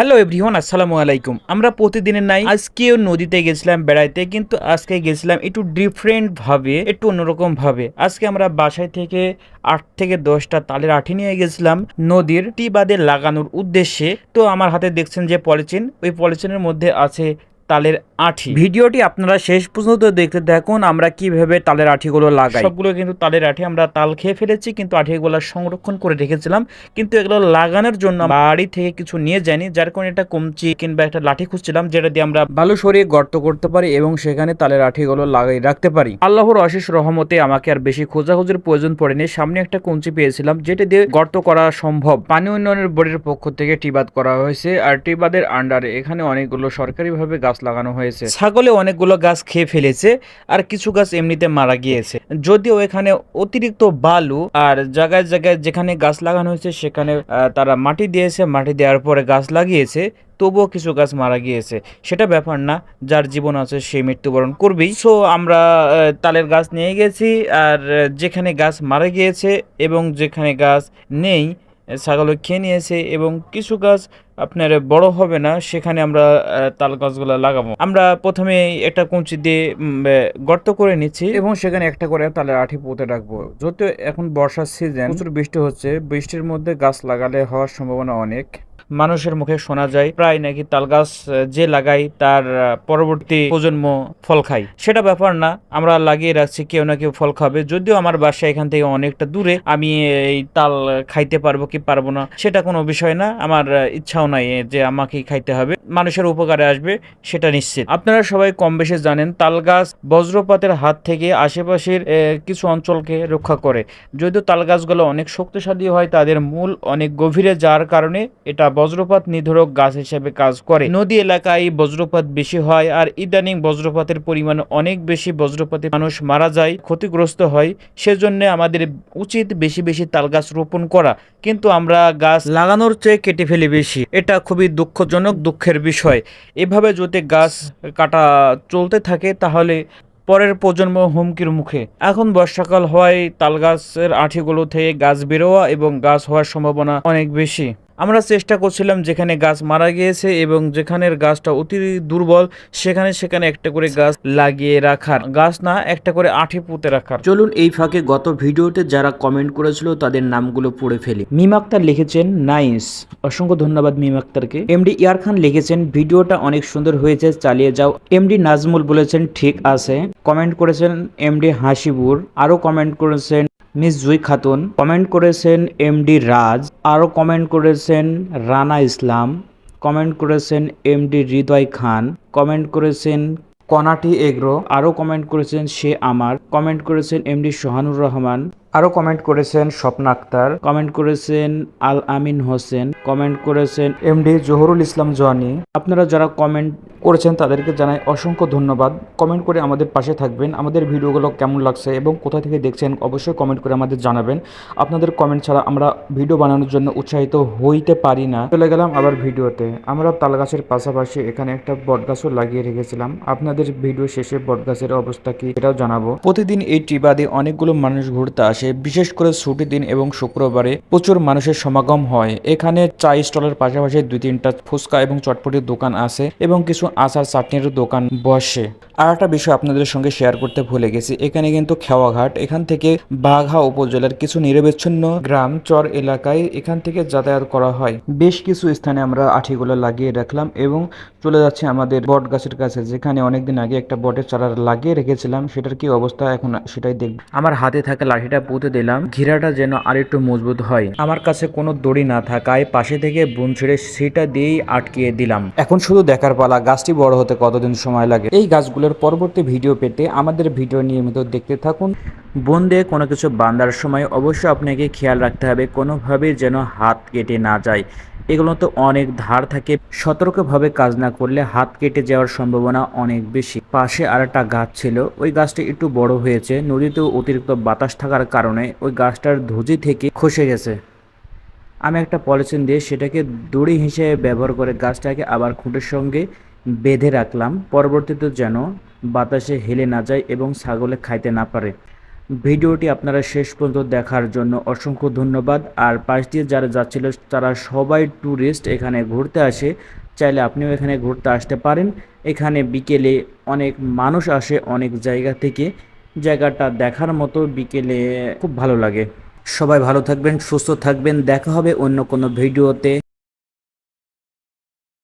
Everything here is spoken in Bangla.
হ্যালো এভরিওয়ান আসসালামু আলাইকুম আমরা প্রতিদিনের নাই, আজকেও নদীতে গেছিলাম, বেড়াইতে, কিন্তু আজকে গেছিলাম একটু ডিফারেন্ট ভাবে, একটু অন্যরকম ভাবে। আজকে আমরা বাসায় থেকে আট থেকে দশটা তালের আঠি নিয়ে গেছিলাম নদীর টি বাদে লাগানোর উদ্দেশ্যে। তো আমার হাতে দেখছেন যে পলিথিন, ওই পলিথিনের মধ্যে আছে তালের আঠি। ভিডিওটি আপনারা শেষ পর্যন্ত দেখতে দেখুন আমরা কীভাবে তালের আঠিগুলো লাগাই। সবগুলো কিন্তু তালের আঠি আমরা তাল খেয়ে ফেলেছি কিন্তু আঠিগুলো সংরক্ষণ করে রেখেছিলাম। কিন্তু এগুলো লাগানোর জন্য বাড়ি থেকে কিছু নিয়ে যায়নি যার কারণে একটা কমচি কিংবা একটা লাঠি খুঁজছিলাম যেটা দিয়ে আমরা ভালো সরিয়ে গর্ত করতে পারি এবং সেখানে তালের আঠিগুলো লাগাই রাখতে পারি। আল্লাহর অশেষ রহমতে আমাকে আর বেশি খোঁজাখুঁজির প্রয়োজন পড়েনি। সামনে একটা কঞ্চি পেয়েছিলাম যেটা দিয়ে গর্ত করা সম্ভব। পানি উন্নয়নের বোর্ডের পক্ষ থেকে টিবাদ করা হয়েছে আর টিবাদের আন্ডারে এখানে অনেকগুলো সরকারিভাবে গাছ লাগানো হয়েছে। ছাগলে অনেকগুলো গাছ খেয়ে ফেলেছে আর কিছু গাছ এমনিতে মারা গিয়েছে। যদিও এখানে অতিরিক্ত বালু আর জায়গায় জায়গায় যেখানে গাছ লাগানো হয়েছে সেখানে তারা মাটি দিয়েছে। মাটি দেওয়ার পরে গাছ লাগিয়েছে, তবুও কিছু গাছ মারা গিয়েছে। সেটা ব্যাপার না, যার জীবন আছে সে মৃত্যুবরণ করবেই। সো আমরা তালের গাছ নিয়ে গেছি আর যেখানে গাছ মারা গিয়েছে এবং যেখানে গাছ নেই ছাগল খেয়ে নিয়েছে এবং কিছু গাছ আপনার বড় হবে না, সেখানে আমরা তাল গাছগুলো লাগাবো। আমরা প্রথমে একটা কুঞ্চি দিয়ে গর্ত করে নিচ্ছি। এবং সেখানে একটা করে তালের আঠি পুঁতে রাখব। যদিও এখন বর্ষার সিজন প্রচুর বৃষ্টি হচ্ছে। বৃষ্টির মধ্যে গাছ লাগালে হওয়ার সম্ভাবনা অনেক। মানুষের মুখে শোনা যায়, প্রায় নাকি তাল গাছ যে লাগাই তার পরবর্তী প্রজন্ম ফল খায়। সেটা ব্যাপার না, আমরা লাগিয়ে রাখছি, কেউ না কেউ ফল খাবে। যদিও আমার বাসা এখান থেকে অনেকটা দূরে, আমি এই তাল খাইতে পারব কি পারব না, সেটা কোনো বিষয় না। আমার ইচ্ছাও নাই যে আমাকে খাইতে হবে। মানুষের উপকারে আসবে, সেটা নিশ্চিত। আপনারা সবাই কম বেশি জানেন তাল গাছ বজ্রপাতের হাত থেকে আশেপাশের কিছু অঞ্চলকে রক্ষা করে। যদিও তাল গাছগুলো অনেক শক্তিশালী হয়, তাদের মূল অনেক গভীরে যাওয়ার কারণে এটা বজ্রপাত নিধরক গাছ হিসেবে কাজ করে। নদী এলাকায় বজ্রপাত বেশি হয় আর ইদানিং বজ্রপাতের পরিমাণ অনেক বেশি। বজ্রপাতে মানুষ মারা যায়, ক্ষতিগ্রস্ত হয়। সেজন্য আমাদের উচিত বেশি বেশি তাল গাছ রোপণ করা। কিন্তু আমরা গাছ লাগানোর চেয়ে কেটে ফেলি বেশি। এটা খুবই দুঃখজনক, দুঃখের বিষয়। এভাবে যদি গাছ কাটা চলতে থাকে, তাহলে পরের প্রজন্ম হুমকির মুখে। এখন বর্ষাকাল হওয়ায় তাল গাছের আঠিগুলো থেকে গাছ বেরোয়া এবং গাছ হওয়ার সম্ভাবনা অনেক বেশি। আমরা চেষ্টা করছিলাম যেখানে গাছ মারা গিয়েছে এবং যেখানের গাছটা অতি দুর্বল সেখানে সেখানে একটা করে গাছ লাগিয়ে রাখার। গাছ না একটা করে আঠি পুঁতে রাখার। চলুন এই ফাঁকে গত ভিডিওতে যারা কমেন্ট করেছিল তাদের নামগুলো পড়ে ফেলি। মিম আক্তার লিখেছেন নাইস। অসংখ্য ধন্যবাদ মিম আক্তারকে। এমডি ইয়ার খান লিখেছেন ভিডিওটা অনেক সুন্দর হয়েছে চালিয়ে যাও। এমডি নাজমুল বলেছেন ঠিক আছে। কমেন্ট করেছেন এমডি হাসিবুর। আরও কমেন্ট করেছেন মিস জুই খাতুন কমেন্ট করেছেন এমডি রাজ আরও কমেন্ট করেছেন রানা ইসলাম কমেন্ট করেছেন এমডি হৃদয় খান কমেন্ট করেছেন কনাটি এগ্রো আরও কমেন্ট করেছেন সে আমার কমেন্ট করেছেন এমডি সোহানুর রহমান আরও কমেন্ট করেছেন স্বপ্না আক্তার কমেন্ট করেছেন আল আমিন হোসেন কমেন্ট করেছেন এমডি জহুরুল ইসলাম জনি। আপনারা যারা কমেন্ট করেছেন তাদেরকে জানাই অসংখ্য ধন্যবাদ। কমেন্ট করে আমাদের পাশে থাকবেন। আমাদের ভিডিওগুলো কেমন লাগছে এবং কোথা থেকে দেখছেন অবশ্যই কমেন্ট করে আমাদের জানাবেন। আপনাদের কমেন্ট ছাড়া আমরা ভিডিও বানানোর জন্য উৎসাহিত হইতে পারি না। চলে গেলাম আবার ভিডিওতে। আমরা তালগাছের পাশাপাশি এখানে একটা বটগাছও লাগিয়ে রেখেছিলাম। আপনাদের ভিডিও শেষে বটগাছের অবস্থা কি এটাও জানাব। প্রতিদিন এই টিবাদে অনেকগুলো মানুষ ঘুরতে আসে। বিশেষ করে ছুটির দিন এবং শুক্রবারে প্রচুর মানুষের সমাগম হয়। এখানে চা স্টলের পাশাপাশি দুই তিনটা ফুচকা এবং চটপটির দোকান আছে এবং কিছু আচার চাটনির দোকান বসে। আর একটা বিষয় আপনাদের সঙ্গে শেয়ার করতে ভুলে গেছি। এখানে কিন্তু খেওয়াঘাট, এখান থেকে বাঘা উপজেলার কিছু নিরবিচ্ছিন্ন গ্রাম, চর এলাকায় এখান থেকে যাতায়াত করা হয়। বেশ কিছু স্থানে আমরা আঠিগুলো লাগিয়ে রাখলাম এবং চলে যাচ্ছে আমাদের বট গাছের কাছে, যেখানে অনেকদিন আগে একটা বটের চারা লাগিয়ে রেখেছিলাম। সেটার কি অবস্থা? এখন সেটাই দেখব। আমার হাতে থাকা লাঠিটা পুঁতে দিলাম। ঘিরাটা যেন আর একটু মজবুত হয়। আমার কাছে কোনো দড়ি না থাকায় পাশে থেকে বুন ছেড়ে সেটা দিয়েই আটকিয়ে দিলাম। এখন শুধু দেখার পালা গাছটি বড় হতে কতদিন সময় লাগে? এই গাছগুলোর পরবর্তী ভিডিও পেতে আমাদের ভিডিও নিয়মিত দেখতে থাকুন। বন দিয়ে কোনো কিছু বান্ধার সময় অবশ্যই আপনাকে খেয়াল রাখতে হবে, কোনোভাবেই যেন হাত কেটে না যায়। এগুলো তো অনেক ধার থাকে, সতর্কভাবে কাজ না করলে হাত কেটে যাওয়ার সম্ভাবনা অনেক বেশি। পাশে আর একটা গাছ ছিল, ওই গাছটি একটু বড় হয়েছে নদীতেও অতিরিক্ত বাতাস থাকার কারণে ওই গাছটার ধুজি থেকে খসে গেছে। আমি একটা পলিথিন দিয়ে সেটাকে দড়ি হিসেবে ব্যবহার করে গাছটাকে আবার খুঁটের সঙ্গে বেঁধে রাখলাম, পরবর্তীতে যেন বাতাসে হেলে না যায় এবং ছাগলে খাইতে না পারে। ভিডিওটি আপনারা শেষ পর্যন্ত দেখার জন্য অসংখ্য ধন্যবাদ। আর পাশ দিয়ে যারা যাচ্ছিল, তারা সবাই ট্যুরিস্ট এখানে ঘুরতে আসে। চাইলে আপনিও এখানে ঘুরতে আসতে পারেন। এখানে বিকেলে অনেক মানুষ আসে অনেক জায়গা থেকে। জায়গাটা দেখার মতো বিকেলে খুব ভালো লাগে। সবাই ভালো থাকবেন, সুস্থ থাকবেন। দেখা হবে অন্য কোনো ভিডিওতে।